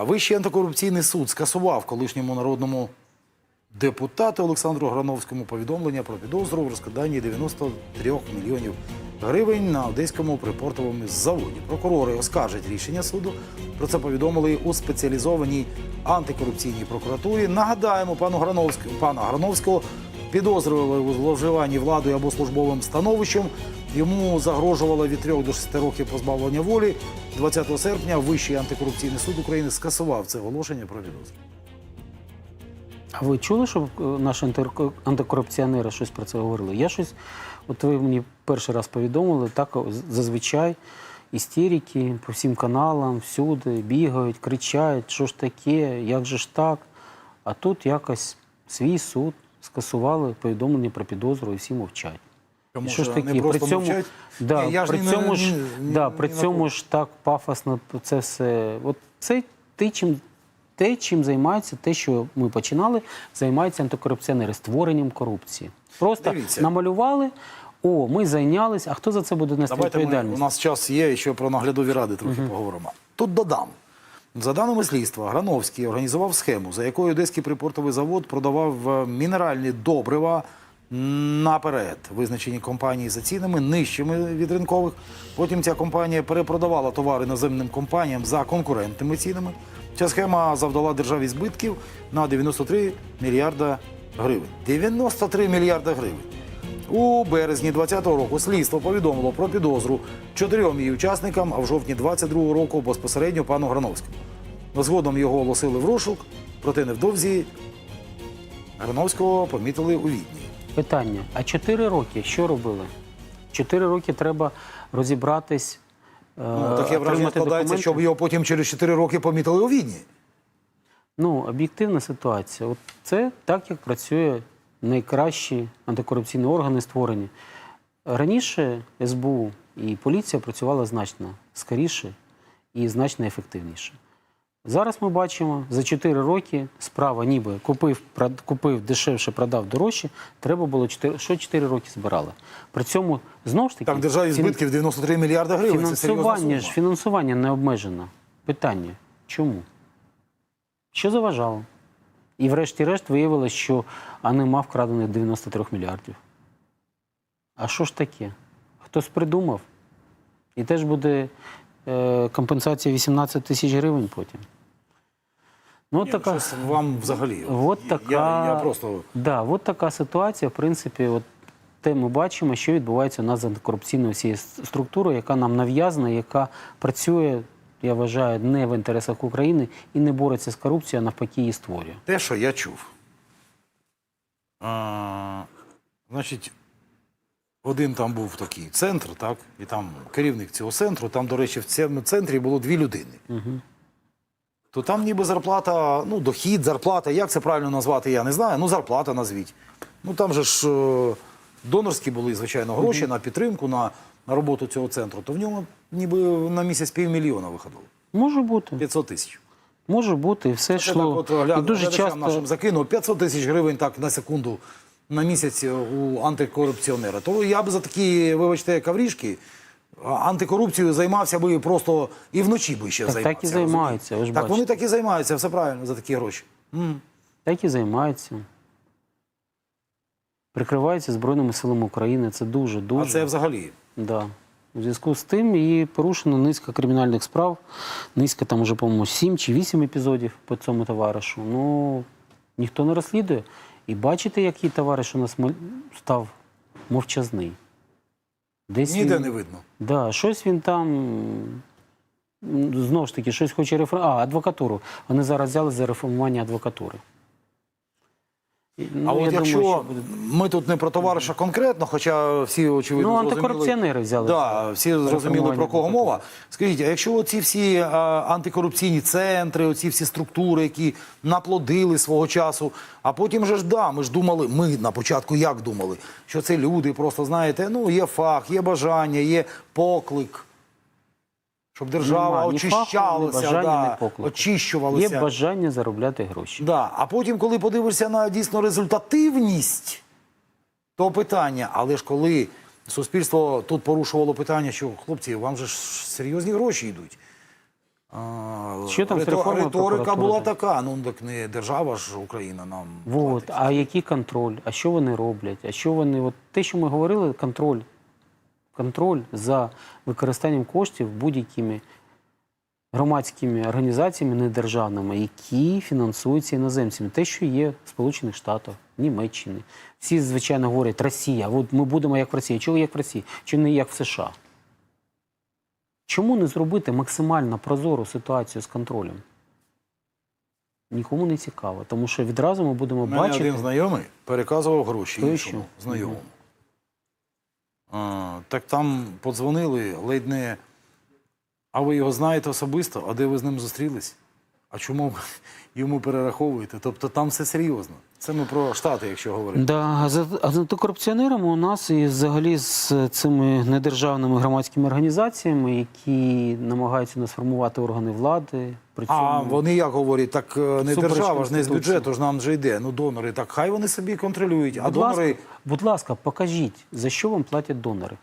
Вищий антикорупційний суд скасував колишньому народному депутату Олександру Грановському повідомлення про підозру в розкраданні 93 мільйонів гривень на одеському припортовому заводі. Прокурори оскаржать рішення суду. Про це повідомили у спеціалізованій антикорупційній прокуратурі. Нагадаємо, пану Грановському пана Грановського підозрювали у зловживанні владою або службовим становищем. Йому загрожувало від 3 до 6 років позбавлення волі. 20 серпня Вищий антикорупційний суд України скасував це оголошення про підозру. А ви чули, що е, наші антикорупціонери щось про це говорили? Я щось, от ви мені перший раз повідомили, так зазвичай істерики по всім каналам, всюди бігають, кричать, що ж таке, як же ж так. А тут якось свій суд скасували повідомлення про підозру і всі мовчать. Тому що ж що? При цьому, мовчать? да, Ні, я ж при ні- цьому ні- ж, ні- да, при цьому ж так пафосно це все. От це те, чим, те, чим займаються, те, що ми починали, займаються антикорупціонери створенням корупції. Просто Дивіться. намалювали. О, ми зайнялись. А хто за це буде нести Давайте ми, у нас час є, і ще про наглядові ради трохи поговоримо. Тут додам. За даними слідства, Грановський організував схему, за якою Одеський припортовий завод продавав е, мінеральні добрива наперед, визначені компанії за цінами нижчими від ринкових. Потім ця компанія перепродавала товари іноземним компаніям за конкурентними цінами. Ця схема завдала державі збитків на 93 мільярда гривень. 93 мільярда гривень. У березні 2020 року слідство повідомило про підозру чотирьом її учасникам, а в жовтні 2022 року безпосередньо пану Грановському. Згодом його оголосили в розшук, проте невдовзі Грановського помітили у Відні. Питання: а чотири роки що робили? Чотири роки треба розібратись. е, Ну, таке враження складається, щоб його потім через 4 роки помітили у Відні. Ну, об'єктивна ситуація. От це так, як працює найкращі антикорупційні органи створені. Раніше СБУ і поліція працювала значно скоріше і значно ефективніше. Зараз ми бачимо, за 4 роки справа ніби купив, прод- купив дешевше, продав дорожче. Треба було 4, що 4 роки збирали. При цьому знову ж таки Так, державі збитків 93 мільярда гривень. Це Фінансування ж фінансування не обмежено. Питання чому? Що заважало? І врешті-решт виявилось, що а нема вкрадених 93 мільярдів. А що ж таке? Хтось придумав? І теж буде е, компенсація 18 тисяч гривень потім. Ну, Ні, така, щось вам взагалі. от Я- така, Я, я просто да, от така ситуація. В принципі, от те ми бачимо, що відбувається у нас з антикорупційною всією структурою, яка нам нав'язана, яка працює, я вважаю, не в інтересах України і не бореться з корупцією, а навпаки її створює. те, що я чув. А, значить, один там був такий центр, так, і там керівник цього центру, там, до речі, в цьому центрі було дві людини. Угу. То там ніби зарплата, ну, дохід, зарплата, як це правильно назвати, я не знаю. Ну, зарплата назвіть. Ну там же ж е, донорські були, звичайно, гроші на підтримку, на, на роботу цього центру. То в ньому ніби на місяць півмільйона виходило. Може бути, 500 тисяч. може бути, і все Це йшло. так от гля- і дуже часто нашим закинув 500 тисяч гривень так на секунду на місяць у антикорупціонера. То я б за такі, вибачте, каврішки, антикорупцією займався би просто і вночі би ще Так- займався. так і займаються, ви ж Так вони так і займаються, все правильно за такі гроші. М. так і займаються. Прикриваються Збройними силами України. Це дуже дуже. А це взагалі. Да. У зв'язку з тим і порушено низка кримінальних справ. Низка там уже, по-моєму, 7 чи 8 епізодів по цьому товаришу. Ну, ніхто не розслідує. І бачите, який товариш у нас став мовчазний. Десь Ніде він, не видно. Да, щось він там. Знову ж таки, щось хоче реформувати. А, адвокатуру. Вони зараз взяли за реформування адвокатури. Ну, а от якщо думаю, що ми тут не про товариша конкретно, хоча всі очевидно Ну, антикорупціонери взяли Да, всі зрозуміли про кого мова. Скажіть, а якщо ці всі а, антикорупційні центри, оці всі структури, які наплодили свого часу, а потім же ж да, ми ж думали, ми на початку як думали, що це люди просто знаєте, ну є фах, є бажання, є поклик. Щоб держава Нема ні фаху, ні очищалася, бажання, да, поклику. очищувалася. Є бажання заробляти гроші. Да. А потім, коли подивишся на дійсно результативність, то питання, але ж коли суспільство тут порушувало питання, що хлопці, вам же ж серйозні гроші йдуть. А, Що там з реформою Риторика прокуратури? була така. Ну так не держава ж Україна нам. Вот. платить. А який контроль? А що вони роблять? А що вони, от те, що ми говорили, контроль. Контроль за використанням коштів будь-якими громадськими організаціями недержавними, які фінансуються іноземцями. Те, що є в Сполучених Штатах, Німеччини. Всі, звичайно, говорять Росія. От ми будемо як в Росії. Чого як в Росії? Чи не як в США? Чому не зробити максимально прозору ситуацію з контролем? Нікому не цікаво, тому що відразу ми будемо мене бачити. один знайомий переказував гроші іншому знайомому. Так там подзвонили, ледь не. А ви його знаєте особисто? А де ви з ним зустрілись? А чому ви йому перераховуєте? Тобто там все серйозно. Це ми про Штати, якщо говорити. Да, а з антикорупціонерами у нас і взагалі з цими недержавними громадськими організаціями, які намагаються нас формувати органи влади. При цьому А вони як говорять, так е, не держава ж не з бюджету ж нам же йде. Ну донори, так хай вони собі контролюють. А будь, донори. ласка, будь ласка, покажіть, за що вам платять донори.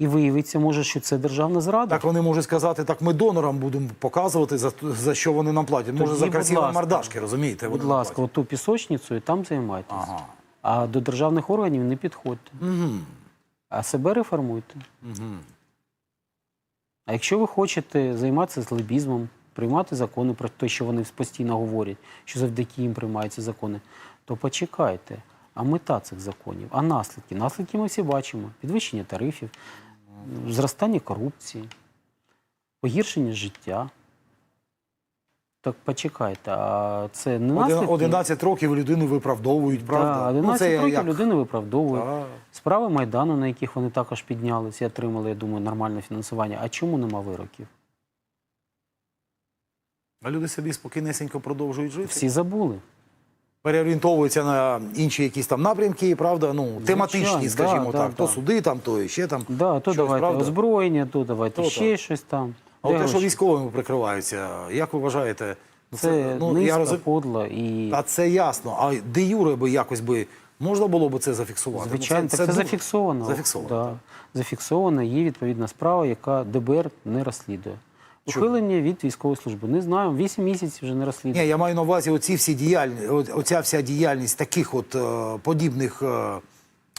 І виявиться, може, що це державна зрада. Так вони можуть сказати, так ми донорам будемо показувати, за, за що вони нам платять. Може, за красиві мордашки, розумієте? Будь ласка, оту пісочницю і там займайтеся. Ага. А до державних органів не підходьте. Угу. А себе реформуйте. Угу. А якщо ви хочете займатися злобізмом, приймати закони про те, що вони постійно говорять, що завдяки їм приймаються закони, то почекайте. А мета цих законів, а наслідки? Наслідки ми всі бачимо: підвищення тарифів, зростання корупції, погіршення життя. Так почекайте, а це не наслідки? 11 років людину виправдовують, правда? Да, 11 це років як? людину виправдовують. Так. Справи Майдану, на яких вони також піднялися і отримали, я думаю, нормальне фінансування. А чому нема вироків? А люди собі спокійнесенько продовжують жити. Всі забули. Переорієнтовуються на інші якісь там напрямки, правда? Ну, тематичні, да, скажімо да, так. То да. суди, там, то ще там. Да, то щось, давайте правда? озброєння, то давайте То ще так. щось там. А от те, що військовими прикриваються, як ви вважаєте? Ну, це ну, низько, розум- подло і Та це ясно. А де Юре би якось би можна було б це зафіксувати? Ну, звичайно, так це, дуже- зафіксовано. Зафіксовано. Да. Зафіксовано, є відповідна справа, яка ДБР не розслідує. Ухилення від військової служби. Не знаю, 8 місяців вже не розслідує. Ні, я маю на увазі оці всі діяльні, оця вся діяльність таких от е, подібних е,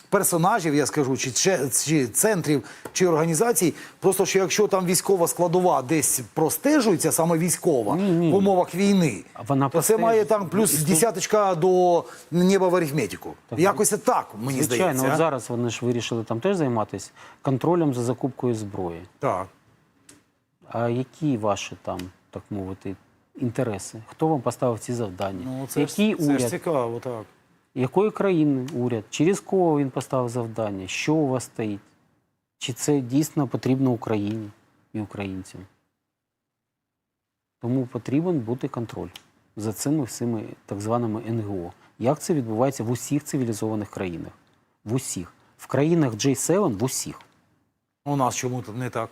персонажів, я скажу, чи, чи, чи центрів, чи організацій. Просто що якщо там військова складова десь простежується, саме військова Ні, ні. в умовах війни, вона то це має там плюс Істо- десяточка до неба в арифметику. Якось так, мені Звичайно, здається. от зараз вони ж вирішили там теж займатися контролем за закупкою зброї. Так. А які ваші там, так мовити, інтереси? Хто вам поставив ці завдання? Ну, це, Який ж, це ж цікаво, так. Якої країни уряд? Через кого він поставив завдання? Що у вас стоїть? Чи це дійсно потрібно Україні і українцям? Тому потрібен бути контроль за цими всіми так званими НГО. Як це відбувається в усіх цивілізованих країнах? В усіх. В країнах J7 в усіх. У нас чому не так?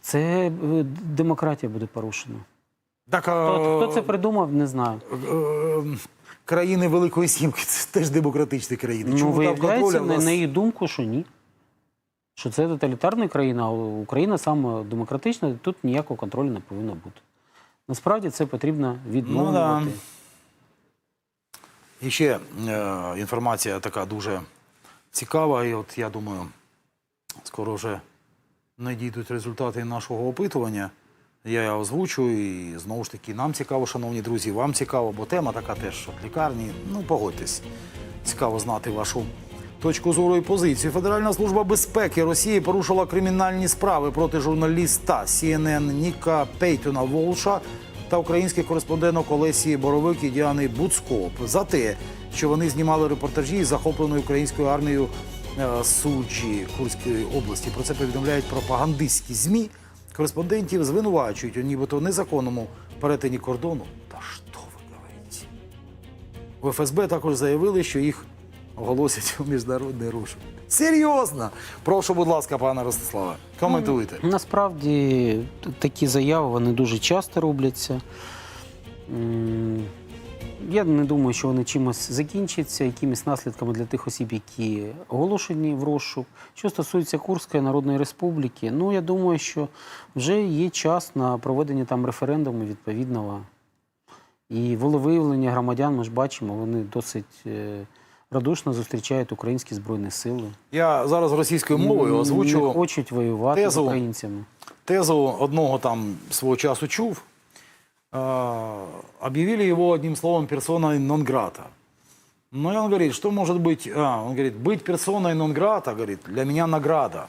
Це е, демократія буде порушена. Так, а, Хто, хто це придумав, не знаю. е, країни Великої Сімки це теж демократичні країни. Ну, Чому виявляється, нас? на їх думку, що ні. Що це тоталітарна країна, а Україна саме демократична, тут ніякого контролю не повинно бути. Насправді це потрібно відновлювати. Ну, І ще е, інформація така дуже цікава, і от я думаю, скоро вже надійдуть результати нашого опитування. Я озвучу і знову ж таки нам цікаво, шановні друзі, вам цікаво, бо тема така теж от лікарні. Ну, погодьтесь. Цікаво знати вашу точку зору і позицію. Федеральна служба безпеки Росії порушила кримінальні справи проти журналіста CNN Ніка Пейтона Волша та українських кореспонденток Олесі Боровик і Діани Буцко за те, що вони знімали репортажі із захопленою українською армією Суджі Курської області. Про це повідомляють пропагандистські змі. Кореспондентів звинувачують у нібито незаконному перетині кордону. Та що ви говорите? В ФСБ також заявили, що їх оголосять у міжнародний розшук. Серйозно! Прошу, будь ласка, пане Ростиславе, коментуйте. Насправді такі заяви вони дуже часто робляться. Я не думаю, що вони чимось закінчаться, якимись наслідками для тих осіб, які оголошені в розшук. Що стосується Курської Народної Республіки, ну я думаю, що вже є час на проведення там референдуму відповідного. І волевиявлення громадян ми ж бачимо, вони досить е, радушно зустрічають українські збройні сили. Я зараз російською мовою Не озвучу хочуть воювати тезу. з українцями. тезу одного там свого часу чув. А, Объявили его одним словом персоной нон-грата. Ну и он говорит, что может быть, а, он говорит, быть персоной нон-грата, говорит, для меня награда.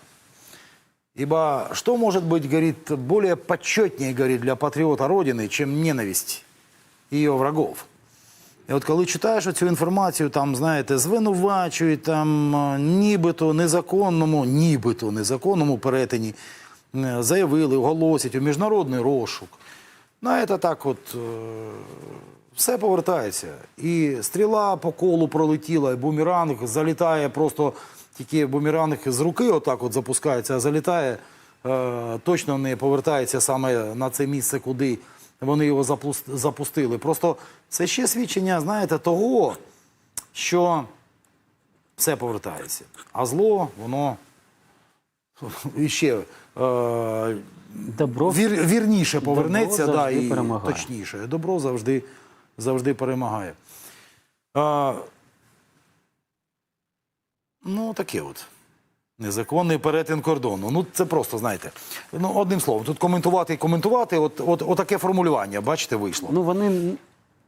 Ибо что может быть, говорит, более почетнее, говорит, для патриота Родины, чем ненависть ее врагов? І от коли читаєш цю інформацію, там, знаєте, звинувачують там а, нібито незаконному, нібито незаконному перетині, е, заявили, оголосять у міжнародний розшук. Знаєте, так от е, все повертається. І стріла по колу пролетіла, і бумеранг залітає просто тільки бумеранг з руки, отак от запускається, а залітає, е, точно не повертається саме на це місце, куди вони його запустили. Просто це ще свідчення, знаєте, того, що все повертається. А зло, воно іще е, Добро вір, вірніше повернеться, Добро да, і перемагає. точніше. Добро завжди, завжди перемагає. А, ну, таке от. Незаконний перетин кордону. Ну, це просто, знаєте. Ну, одним словом, тут коментувати і коментувати, от, от, отаке формулювання, бачите, вийшло. Ну вони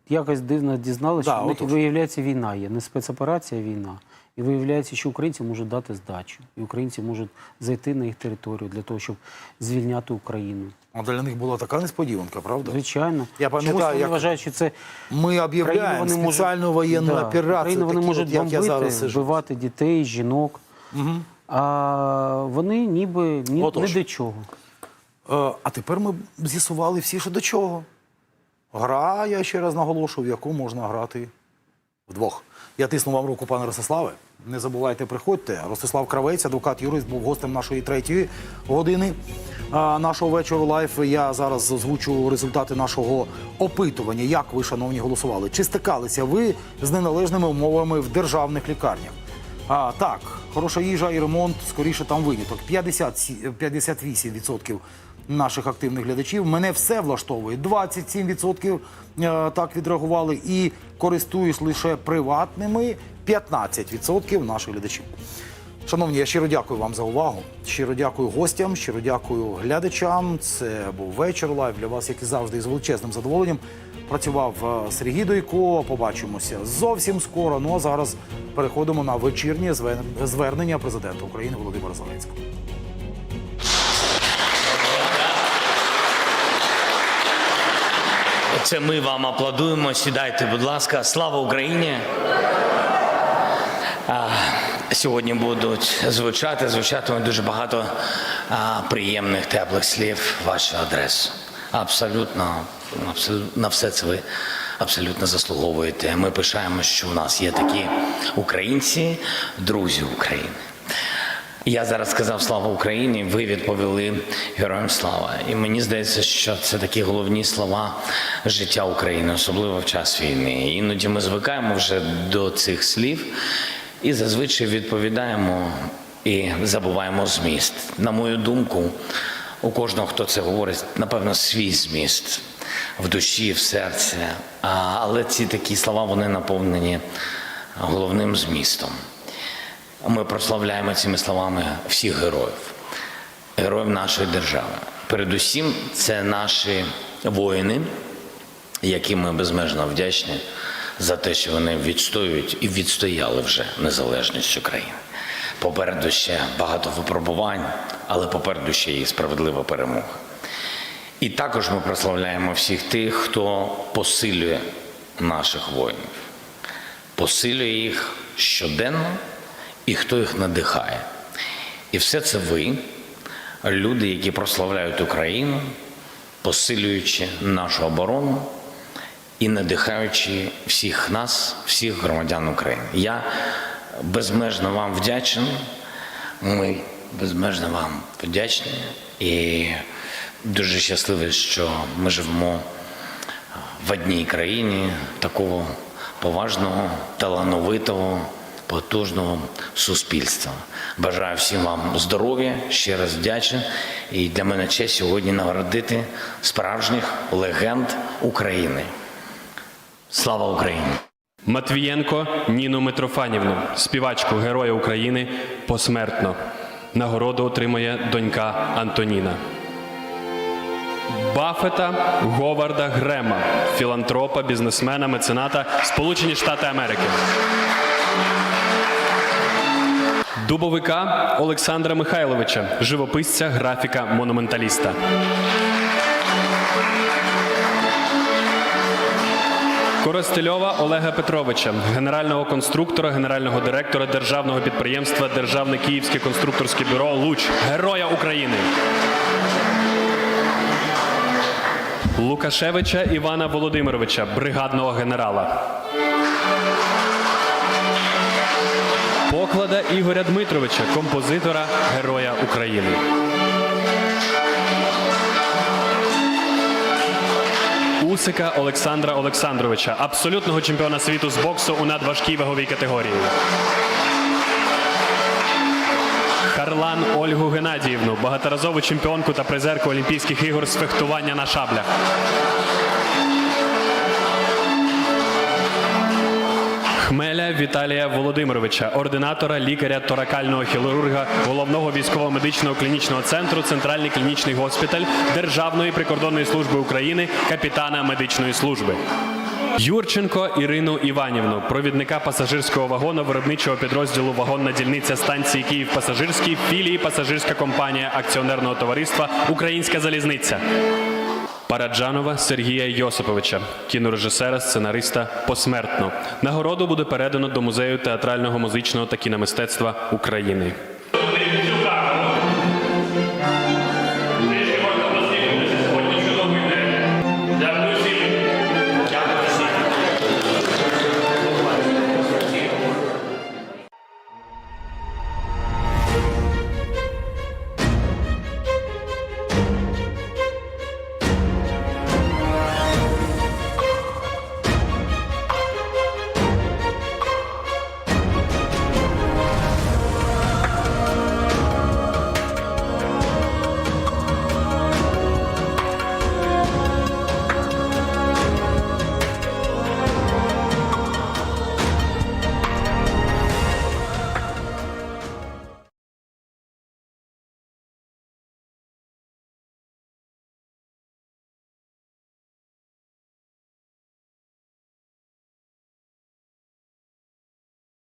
якось дивно дізналися, Да, що в виявляється війна є, не спецоперація, а війна. І виявляється, що українці можуть дати здачу, і українці можуть зайти на їх територію для того, щоб звільняти Україну. А для них була така несподіванка, правда? Звичайно, Я пам'ятаю, як- вважають, що це Ми об'являємо вони можуть- спеціальну воєнну Да, операцію. Україну вони такі можуть от, як я бомбити, зараз вбивати дітей, жінок. А вони ніби ні, Отож. ні до чого. Е, А тепер ми з'ясували всі, що до чого. Гра, я ще раз наголошую, в яку можна грати вдвох. Я тисну вам руку, пане Ростиславе. Не забувайте, приходьте. Ростислав Кравець, адвокат юрист, був гостем нашої третьої години нашого вечору лайф. Я зараз озвучу результати нашого опитування. Як ви, шановні, голосували? Чи стикалися ви з неналежними умовами в державних лікарнях? А, так, хороша їжа і ремонт, скоріше там виняток. 50, сі- 58% наших активних глядачів. Мене все влаштовує. 27% е, так відреагували. І користуюсь лише приватними 15% наших глядачів. Шановні, я щиро дякую вам за увагу. Щиро дякую гостям, щиро дякую глядачам. Це був вечір лайв для вас, як і завжди, з величезним задоволенням. Працював е, Сергій Дойко. Побачимося зовсім скоро. Ну а зараз переходимо на вечірнє звер- звернення президента України Володимира Зеленського. Це ми вам аплодуємо. Сідайте, будь ласка. Слава Україні! Сьогодні будуть звучати, звучатиме дуже багато приємних, теплих слів в вашу адресу. Абсолютно, абсолютно на все це ви абсолютно заслуговуєте. Ми пишаємо, що у нас є такі українці, друзі України. Я зараз сказав слава Україні. Ви відповіли героям слава. І мені здається, що це такі головні слова життя України, особливо в час війни. Іноді ми звикаємо вже до цих слів і зазвичай відповідаємо і забуваємо зміст. На мою думку, у кожного, хто це говорить, напевно, свій зміст в душі, в серці. Але ці такі слова вони наповнені головним змістом. Ми прославляємо цими словами всіх героїв, героїв нашої держави. Передусім, це наші воїни, яким ми безмежно вдячні за те, що вони відстоюють і відстояли вже незалежність України. Попереду ще багато випробувань, але попереду ще і справедлива перемога. І також ми прославляємо всіх тих, хто посилює наших воїнів посилює їх щоденно і хто їх надихає. І все це ви, люди, які прославляють Україну, посилюючи нашу оборону і надихаючи всіх нас, всіх громадян України. Я безмежно вам вдячний. Ми безмежно вам вдячні і дуже щасливі, що ми живемо в одній країні такого поважного, талановитого, потужного суспільства. Бажаю всім вам здоров'я, ще раз вдячний. І для мене честь сьогодні нагородити справжніх легенд України. Слава Україні! Матвієнко Ніну Митрофанівну, співачку Героя України, посмертно. Нагороду отримує донька Антоніна. Баффета Говарда Грема, філантропа, бізнесмена, мецената Сполучені Штати Америки. Дубовика Олександра Михайловича, живописця, графіка, монументаліста. Коростельова Олега Петровича, генерального конструктора, генерального директора державного підприємства Державне Київське конструкторське бюро Луч, Героя України. Лукашевича Івана Володимировича, бригадного генерала. Поклада Ігоря Дмитровича, композитора, Героя України. Усика Олександра Олександровича, абсолютного чемпіона світу з боксу у надважкій ваговій категорії. Харлан Ольгу Геннадіївну, багаторазову чемпіонку та призерку Олімпійських ігор з фехтування на шаблях. Хмеля Віталія Володимировича, ординатора, лікаря, торакального хірурга, головного військово-медичного клінічного центру, центральний клінічний госпіталь Державної прикордонної служби України, капітана медичної служби. Юрченко Ірину Іванівну, провідника пасажирського вагону виробничого підрозділу Вагонна дільниця станції Київ Пасажирський, філії пасажирська компанія акціонерного товариства Українська залізниця. Параджанова Сергія Йосиповича, кінорежисера, сценариста посмертно. Нагороду буде передано до музею театрального, музичного та кіномистецтва України.